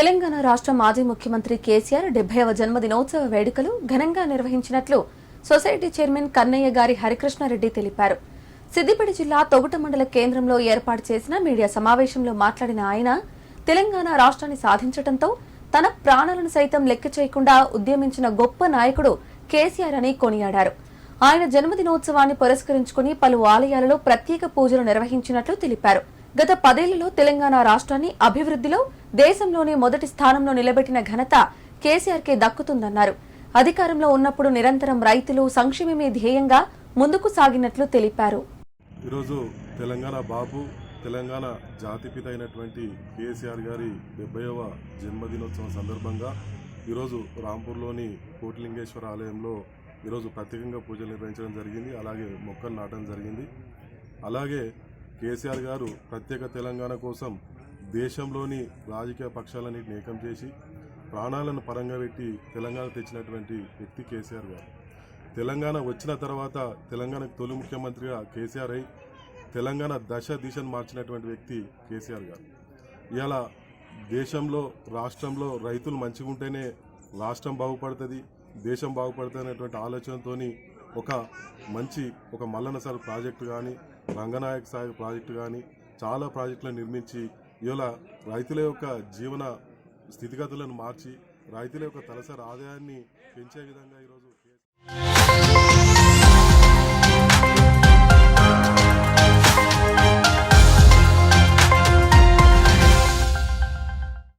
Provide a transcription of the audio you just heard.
తెలంగాణ రాష్ట్ర మాజీ ముఖ్యమంత్రి కేసీఆర్ డెబ్బైవ జన్మదినోత్సవ వేడుకలు ఘనంగా నిర్వహించినట్లు సొసైటీ చైర్మన్ కన్నయ్య గారి హరికృష్ణారెడ్డి తెలిపారు. సిద్దిపేట జిల్లా తొగుట మండల కేంద్రంలో ఏర్పాటు చేసిన మీడియా సమావేశంలో మాట్లాడిన ఆయన తెలంగాణ రాష్ట్రాన్ని సాధించడంతో తన ప్రాణాలను సైతం లెక్క చేయకుండా ఉద్యమించిన గొప్ప నాయకుడు కేసీఆర్ అని కొనియాడారు. ఆయన జన్మదినోత్సవాన్ని పురస్కరించుకుని పలు ఆలయాలలో ప్రత్యేక పూజలు నిర్వహించినట్లు తెలిపారు. గత పదేళ్ళలో తెలంగాణ రాష్ట్రాన్ని అభివృద్ధిలో దేశంలోనే మొదటి స్థానంలో నిలబెట్టిన ఘనత కేసీఆర్కే దక్కుతుందన్నారు. అధికారంలో ఉన్నప్పుడు నిరంతరం రైతులు సంక్షేమమే ధ్యేయంగా ముందుకు సాగినట్లు తెలిపారు. ఈరోజు తెలంగాణ బాబు తెలంగాణ జాతిపిత అయినటువంటి కేసీఆర్ గారి డెబ్బైవ జన్మదినోత్సవం సందర్భంగా ఈరోజు రాంపూర్లోని కోటిలింగేశ్వర ఆలయంలో ఈరోజు ప్రత్యేకంగా పూజలు నిర్వహించడం జరిగింది. అలాగే మొక్కలు నాటడం జరిగింది. అలాగే కేసీఆర్ గారు ప్రత్యేక తెలంగాణ కోసం దేశంలోని రాజకీయ పక్షాలన్నింటిని ఏకం చేసి ప్రాణాలను పరంగా పెట్టి తెలంగాణ తెచ్చినటువంటి వ్యక్తి కేసీఆర్ గారు. తెలంగాణ వచ్చిన తర్వాత తెలంగాణకు తొలి ముఖ్యమంత్రిగా కేసీఆర్ అయి తెలంగాణ దశ దిశను మార్చినటువంటి వ్యక్తి కేసీఆర్ గారు. ఇలా దేశంలో రాష్ట్రంలో రైతులు మంచిగా ఉంటేనే రాష్ట్రం బాగుపడుతుంది దేశం బాగుపడుతుంది అనేటువంటి ఆలోచనతోని ఒక మంచి ఒక మల్లనసార్ ప్రాజెక్టు కానీ రంగనాయక సాగర్ ప్రాజెక్టు కానీ చాలా ప్రాజెక్టులను నిర్మించి ఇవాళ రైతుల యొక్క జీవన స్థితిగతులను మార్చి రైతుల యొక్క తలసరి ఆదాయాన్ని పెంచే విధంగా ఈరోజు